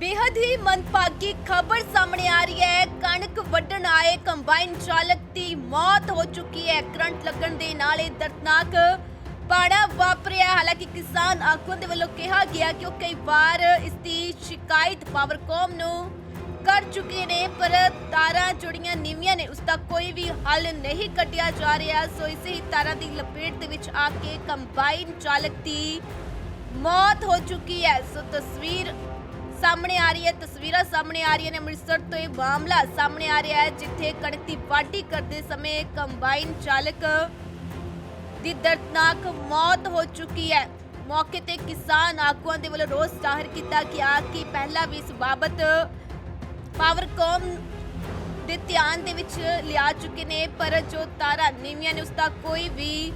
ਬੇहद ਹੀ ਮੰਦਭਾਗੀ ਖਬਰ ਸਾਹਮਣੇ ਆ ਰਹੀ ਹੈ। ਕਣਕ ਵੱਢਣ ਆਏ ਕੰਬਾਈਨ ਚਾਲਕ ਦੀ ਮੌਤ ਹੋ ਚੁੱਕੀ ਹੈ। ਕਰੰਟ ਲੱਗਣ ਦੇ ਨਾਲ ਇਹ ਦਰਦਨਾਕ ਪਾੜਾ ਵਾਪਰਿਆ ਹਾਲਾਂਕਿ ਕਿਸਾਨ ਆਗੂਆਂ ਦੇ ਵੱਲੋਂ ਕਿਹਾ ਗਿਆ ਕਿ ਉਹ ਕਈ ਵਾਰ ਇਸ ਦੀ ਸ਼ਿਕਾਇਤ ਪਾਵਰਕੌਮ ਨੂੰ ਕਰ ਚੁੱਕੇ ਨੇ, ਪਰ ਤਾਰਾਂ ਜੁੜੀਆਂ ਨੀਵੀਆਂ ਨੇ। ਉਸ ਦਾ ਕੋਈ ਵੀ ਹੱਲ ਨਹੀਂ ਕੱਢਿਆ ਜਾ ਰਿਹਾ। ਸੋ ਇਸੇ ਹੀ ਤਾਰਾਂ ਦੀ ਲਪੇਟ ਦੇ ਵਿੱਚ ਆ ਕੇ ਕੰਬਾਈਨ ਚਾਲਕ ਦੀ ਮੌਤ ਹੋ ਚੁੱਕੀ ਹੈ। ਸੋ ਤਸਵੀਰ ਸਾਹਮਣੇ ਆ ਰਹੀ ਹੈ, ਤਸਵੀਰਾਂ ਸਾਹਮਣੇ ਆ ਰਹੀਆਂ ਨੇ ਅੰਮ੍ਰਿਤਸਰ ਤੋਂ ਇਹ ਮਾਮਲਾ ਸਾਹਮਣੇ ਆ ਰਿਹਾ ਹੈ, ਜਿੱਥੇ ਕਣਕ ਦੀ ਵਾਢੀ ਕਰਦੇ ਸਮੇਂ ਕੰਬਾਈਨ ਚਾਲਕ ਦੀ ਦਰਦਨਾਕ ਮੌਤ ਹੋ ਚੁੱਕੀ ਹੈ। ਮੌਕੇ ਤੇ ਕਿਸਾਨ ਆਗੂਆਂ ਦੇ ਵੱਲੋਂ ਰੋਸ ਜ਼ਾਹਰ ਕੀਤਾ ਗਿਆ ਕਿ ਪਹਿਲਾਂ ਵੀ ਇਸ ਬਾਬਤ ਪਾਵਰਕੌਮ ਦੇ ਧਿਆਨ ਦੇ ਵਿੱਚ ਲਿਆ ਚੁੱਕੇ ਨੇ, ਪਰ ਜੋ ਤਾਰਾਂ ਨੀਵੀਆਂ ਨੇ, ਉਸ ਦਾ ਕੋਈ ਵੀ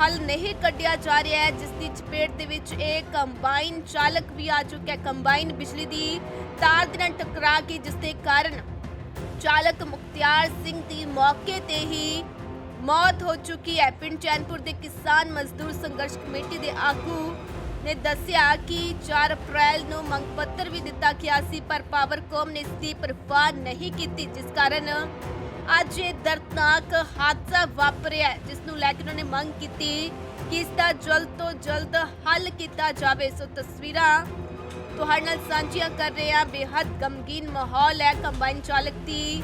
ਹੱਲ ਨਹੀਂ ਕੱਢਿਆ ਜਾ ਰਿਹਾ ਹੈ, ਜਿਸ ਦੀ ਚਪੇਟ ਦੇ ਵਿੱਚ ਇਹ ਕੰਬਾਈਨ ਚਾਲਕ ਵੀ ਆ ਚੁੱਕਾ ਕੰਬਾਈਨ ਬਿਜਲੀ ਦੀ ਤਾਰ ਦੇ ਨਾਲ ਟਕਰਾ ਗਈ, ਜਿਸ ਦੇ ਕਾਰਨ ਚਾਲਕ ਮੁਖਤਿਆਰ ਸਿੰਘ ਦੀ ਮੌਕੇ ਤੇ ਹੀ ਮੌਤ ਹੋ ਚੁੱਕੀ ਹੈ। ਪਿੰਡ ਚੈਨਪੁਰ ਦੇ ਕਿਸਾਨ ਮਜ਼ਦੂਰ ਸੰਘਰਸ਼ ਕਮੇਟੀ ਦੇ ਆਗੂ ਨੇ ਦੱਸਿਆ ਕਿ 4 ਅਪ੍ਰੈਲ ਨੂੰ ਮੰਗ ਪੱਤਰ ਵੀ ਦਿੱਤਾ ਗਿਆ ਸੀ, ਪਰ ਪਾਵਰਕੌਮ ਨੇ ਇਸ ਦੀ ਪਰਵਾਹ ਨਹੀਂ ਕੀਤੀ, ਜਿਸ ਕਾਰਨ ਅੱਜ ਇਹ ਦਰਦਨਾਕ ਹਾਦਸਾ ਵਾਪਰਿਆ ਹੈ, ਜਿਸ ਨੂੰ ਲੈ ਕੇ ਉਹਨਾਂ ਨੇ ਮੰਗ ਕੀਤੀ ਕਿ ਇਸ ਦਾ ਜਲਦ ਤੋਂ ਜਲਦ ਹੱਲ ਕੀਤਾ ਜਾਵੇ। ਸੋ ਤਸਵੀਰਾਂ ਤੁਹਾਡੇ ਨਾਲ ਸਾਂਝੀਆਂ ਕਰ ਰਹੇ ਹਾਂ। ਬੇहद ਗਮਗੀਨ ਮਾਹੌਲ ਹੈ। ਕੰਬਾਈਨ ਚਾਲਕ ਦੀ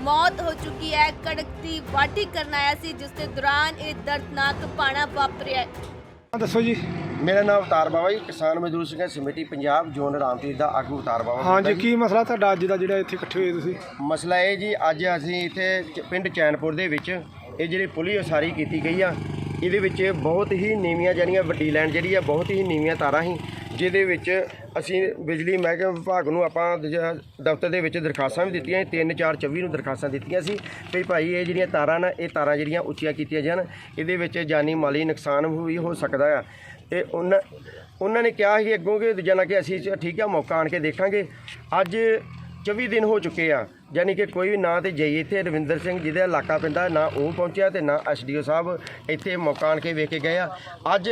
ਮੌਤ ਹੋ ਚੁੱਕੀ ਹੈ। ਕਣਕ ਦੀ ਵਾਢੀ ਕਰਨ ਆਇਆ ਸੀ ਜਿਸ ਦੇ ਦੌਰਾਨ ਇਹ ਦਰਦਨਾਕ ਪਾਣਾ ਵਾਪਰਿਆ ਦੱਸੋ ਜੀ। ਮੇਰਾ ਨਾਮ ਅਵਤਾਰ ਬਾਵਾ ਜੀ ਕਿਸਾਨ ਮਜ਼ਦੂਰ ਸੰਘਰਸ਼ ਕਮੇਟੀ ਪੰਜਾਬ ਜ਼ੋਨ ਰਾਮਤੀਰ ਦਾ ਆਗੂ ਅਵਤਾਰ ਬਾਵਾ ਹਾਂ ਬੋਲਦਾ ਜੀ। ਕੀ ਮਸਲਾ ਤੁਹਾਡਾ ਅੱਜ ਦਾ ਜਿਹੜਾ ਇੱਥੇ ਇਕੱਠੇ ਹੋਏ ਤੁਸੀਂ? ਮਸਲਾ ਇਹ ਜੀ ਅੱਜ ਅਸੀਂ ਇੱਥੇ ਚ- ਪਿੰਡ ਚੈਨਪੁਰ ਦੇ ਵਿੱਚ ਇਹ ਜਿਹੜੀ ਪੁਲੀ ਉਸਾਰੀ ਕੀਤੀ ਗਈ ਆ ਇਹਦੇ ਵਿੱਚ ਬਹੁਤ ਹੀ ਨੀਵੀਆਂ ਜਿਹੜੀਆਂ ਵੱਡੀ ਲਾਈਨ ਜਿਹੜੀ ਆ, ਬਹੁਤ ਹੀ ਨੀਵੀਆਂ ਤਾਰਾਂ ਸੀ, ਜਿਹਦੇ ਵਿੱਚ ਅਸੀਂ ਬਿਜਲੀ ਮਹਿਕਮੇ ਵਿਭਾਗ ਨੂੰ ਆਪਾਂ ਦੂਜਾ ਦਫ਼ਤਰ ਦੇ ਵਿੱਚ ਦਰਖਾਸਤਾਂ ਵੀ ਦਿੱਤੀਆਂ 3 4 24 ਨੂੰ ਦਰਖਾਸਤਾਂ ਦਿੱਤੀਆਂ ਸੀ ਵੀ ਭਾਈ ਇਹ ਜਿਹੜੀਆਂ ਤਾਰਾਂ ਨਾ, ਇਹ ਤਾਰਾਂ ਜਿਹੜੀਆਂ ਉੱਚੀਆਂ ਕੀਤੀਆਂ ਜਾਣ, ਇਹਦੇ ਵਿੱਚ ਜਾਨੀ ਮਾਲੀ ਨੁਕਸਾਨ ਵੀ ਹੋ ਸਕਦਾ ਆ। ਤੇ ਉਹਨਾਂ ਉਹਨਾਂ ਨੇ ਕਿਹਾ ਸੀ ਅੱਗੋਂ ਕਿ ਦੂਜਾ ਨਾ ਕਿ ਅਸੀਂ ਠੀਕ ਆ, ਮੌਕਾ ਆਣ ਕੇ ਦੇਖਾਂਗੇ। ਅੱਜ 24 ਦਿਨ ਹੋ ਚੁੱਕੇ ਆ। ਯਾਨੀ ਕਿ ਕੋਈ ਵੀ ਨਾ ਤੇ ਜਈ ਇੱਥੇ ਰਵਿੰਦਰ ਸਿੰਘ ਜਿਹਦੇ ਇਲਾਕਾ ਪੈਂਦਾ, ਨਾ ਉਹ ਪਹੁੰਚਿਆ ਤੇ ਨਾ ਐਸਡੀਓ ਸਾਹਿਬ ਇੱਥੇ ਮੌਕਾ ਆਣ ਕੇ ਵੇਖ ਕੇ ਗਏ ਆ। ਅੱਜ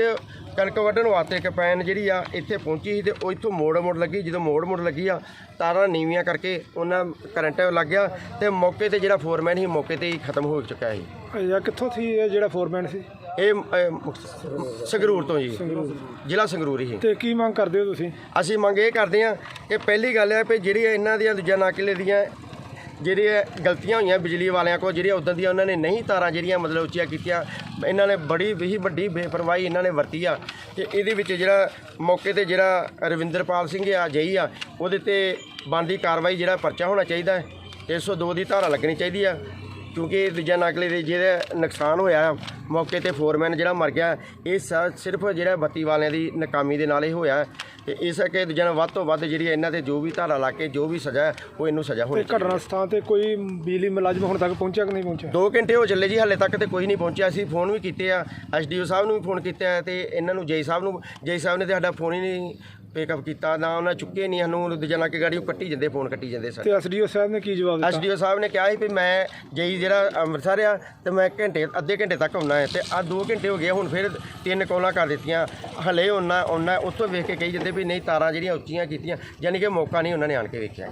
ਕਣਕ ਵੱਢਣ ਵਾਸਤੇ ਕਪੈਨ ਜਿਹੜੀ ਆ ਇੱਥੇ ਪਹੁੰਚੀ ਸੀ ਤੇ ਉਹ ਇੱਥੋਂ ਮੋੜ ਮੋੜ ਲੱਗੀ। ਜਦੋਂ ਮੋੜ ਮੋੜ ਲੱਗੀ ਆ, ਤਾਰਾਂ ਨੀਵੀਆਂ ਕਰਕੇ ਉਹਨਾਂ ਕਰੰਟ ਲੱਗ ਗਿਆ ਤੇ ਮੌਕੇ ਤੇ ਜਿਹੜਾ ਫੋਰਮੈਨ ਸੀ, ਮੌਕੇ ਤੇ ਹੀ ਖਤਮ ਹੋ ਚੁੱਕਾ ਸੀ। ਇਹ ਕਿੱਥੋਂ ਸੀ ਇਹ ਜਿਹੜਾ ਫੋਰਮੈਨ ਸੀ? ਇਹ ਅਹ, ਸੰਗਰੂਰ ਤੋਂ ਜੀ। ਜ਼ਿਲ੍ਹਾ ਸੰਗਰੂਰ ਹੀ। ਤੇ ਕੀ ਮੰਗ ਕਰਦੇ ਹੋ ਤੁਸੀਂ? ਅਸੀਂ ਮੰਗ ਇਹ ਕਰਦੇ ਹਾਂ ਕਿ ਪਹਿਲੀ ਗੱਲ ਹੈ ਕਿ ਜਿਹੜੀ ਇਹਨਾਂ ਦੀਆਂ ਦੂਜਾ ਨਾਕਿਲੇ ਦੀਆਂ ਜਿਹੜੀਆਂ ਗਲਤੀਆਂ ਹੋਈਆਂ ਬਿਜਲੀ ਵਾਲਿਆਂ ਕੋਲ ਜਿਹੜੀਆਂ ਉਦੋਂ ਦੀਆਂ ਉਹਨਾਂ ਨੇ ਨਹੀਂ ਤਾਰਾਂ ਜਿਹੜੀਆਂ ਮਤਲਬ ਉੱਚੀਆਂ ਕੀਤੀਆਂ ਇਹਨਾਂ ਨੇ ਬੜੀ ਵੀ ਵੱਡੀ ਬੇਪਰਵਾਹੀ ਇਹਨਾਂ ਨੇ ਵਰਤੀ ਆ। ਤੇ ਇਹਦੇ ਵਿੱਚ ਜਿਹੜਾ ਮੌਕੇ ਤੇ ਜਿਹੜਾ ਰਵਿੰਦਰਪਾਲ ਸਿੰਘ ਆ ਜਈ ਆ ਉਹਦੇ ਤੇ ਬਣਦੀ ਕਾਰਵਾਈ ਜਿਹੜਾ ਪਰਚਾ ਹੋਣਾ ਚਾਹੀਦਾ ਹੈ। 102 ਦੀ ਧਾਰਾ ਲੱਗਣੀ ਚਾਹੀਦੀ ਆ। ਕਿਉਂਕਿ ਦੂਜਾ ਨਕਲੇ ਦੇ ਜਿਹੜਾ ਨੁਕਸਾਨ ਹੋਇਆ ਮੌਕੇ ਤੇ ਫੋਰਮੈਨ ਜਿਹੜਾ ਮਰ ਗਿਆ ਇਹ ਸਿਰਫ ਜਿਹੜਾ ਬੱਤੀ ਵਾਲਿਆਂ ਦੀ ਨਾਕਾਮੀ ਦੇ ਨਾਲ ਹੀ ਹੋਇਆ। ਤੇ ਇਸ ਕਰਕੇ ਦੂਜਾ ਵੱਧ ਤੋਂ ਵੱਧ ਜਿਹੜੀ ਇਹਨਾਂ ਤੇ ਜੋ ਵੀ ਧਾਰਾ ਲਾ ਕੇ ਜੋ ਵੀ ਸਜ਼ਾ ਹੈ, ਉਹ ਇਹਨੂੰ ਸਜ਼ਾ ਹੋਣੀ ਚਾਹੀਦੀ ਘਟਨਾ ਸਥਾਨ ਤੇ ਕੋਈ ਬਿਜਲੀ ਮੁਲਾਜ਼ਮ ਹੁਣ ਤੱਕ ਪਹੁੰਚਿਆ ਕਿ ਨਹੀਂ ਪਹੁੰਚਿਆ? ਦੋ ਘੰਟੇ ਹੋ ਚੱਲੇ ਜੀ ਹਾਲੇ ਤੱਕ ਤੇ ਕੋਈ ਨਹੀਂ ਪਹੁੰਚਿਆ। ਅਸੀਂ ਫੋਨ ਵੀ ਕੀਤੇ ਆ ਐਸਡੀਓ ਸਾਹਿਬ ਨੂੰ ਵੀ ਫੋਨ ਕੀਤਾ ਤੇ ਇਹਨਾਂ ਨੂੰ ਜੈ ਸਾਹਿਬ ਨੂੰ ਜੈ ਸਾਹਿਬ ਨੇ ਤੇ ਸਾਡਾ ਫੋਨ ਹੀ ਨਹੀਂ ਪਿਕਅਪ ਕੀਤਾ ਨਾ ਉਹਨਾਂ ਚੁੱਕੇ ਨਹੀਂ ਸਾਨੂੰ ਦੂਜਾ ਲਾ ਕੇ ਗਾੜੀ ਕੱਟੀ ਜਾਂਦੇ ਫੋਨ ਕੱਟੀ ਜਾਂਦੇ ਸਰ। ਤੇ ਐਸਡੀਓ ਸਾਹਿਬ ਨੇ ਕੀ ਜਵਾਬ ਦਿੱਤਾ? ਐਸਡੀਓ ਸਾਹਿਬ ਨੇ ਕਿਹਾ ਸੀ ਵੀ ਮੈਂ ਜਈ ਜਿਹੜਾ ਅੰਮ੍ਰਿਤਸਰ ਆ ਤੇ ਮੈਂ ਘੰਟੇ ਅੱਧੇ ਘੰਟੇ ਤੱਕ ਆਉਣਾ ਹੈ ਤੇ ਆ 2 ਘੰਟੇ ਹੋ ਗਏ ਹੁਣ ਫਿਰ ਤਿੰਨ ਕੋਲਾਂ ਕਰ ਦਿੱਤੀਆਂ। ਹਲੇ ਆਉਣਾ ਆਉਣਾ ਉੱਥੋਂ ਵੇਖ ਕੇ ਕਹੀ ਜਾਂਦੇ ਵੀ ਨਹੀਂ ਤਾਰਾਂ ਜਿਹੜੀਆਂ ਉੱਚੀਆਂ ਕੀਤੀਆਂ ਯਾਨੀ ਕਿ ਮੌਕਾ ਨਹੀਂ ਉਹਨਾਂ ਨੇ ਆਣ ਕੇ ਵੇਖਿਆ।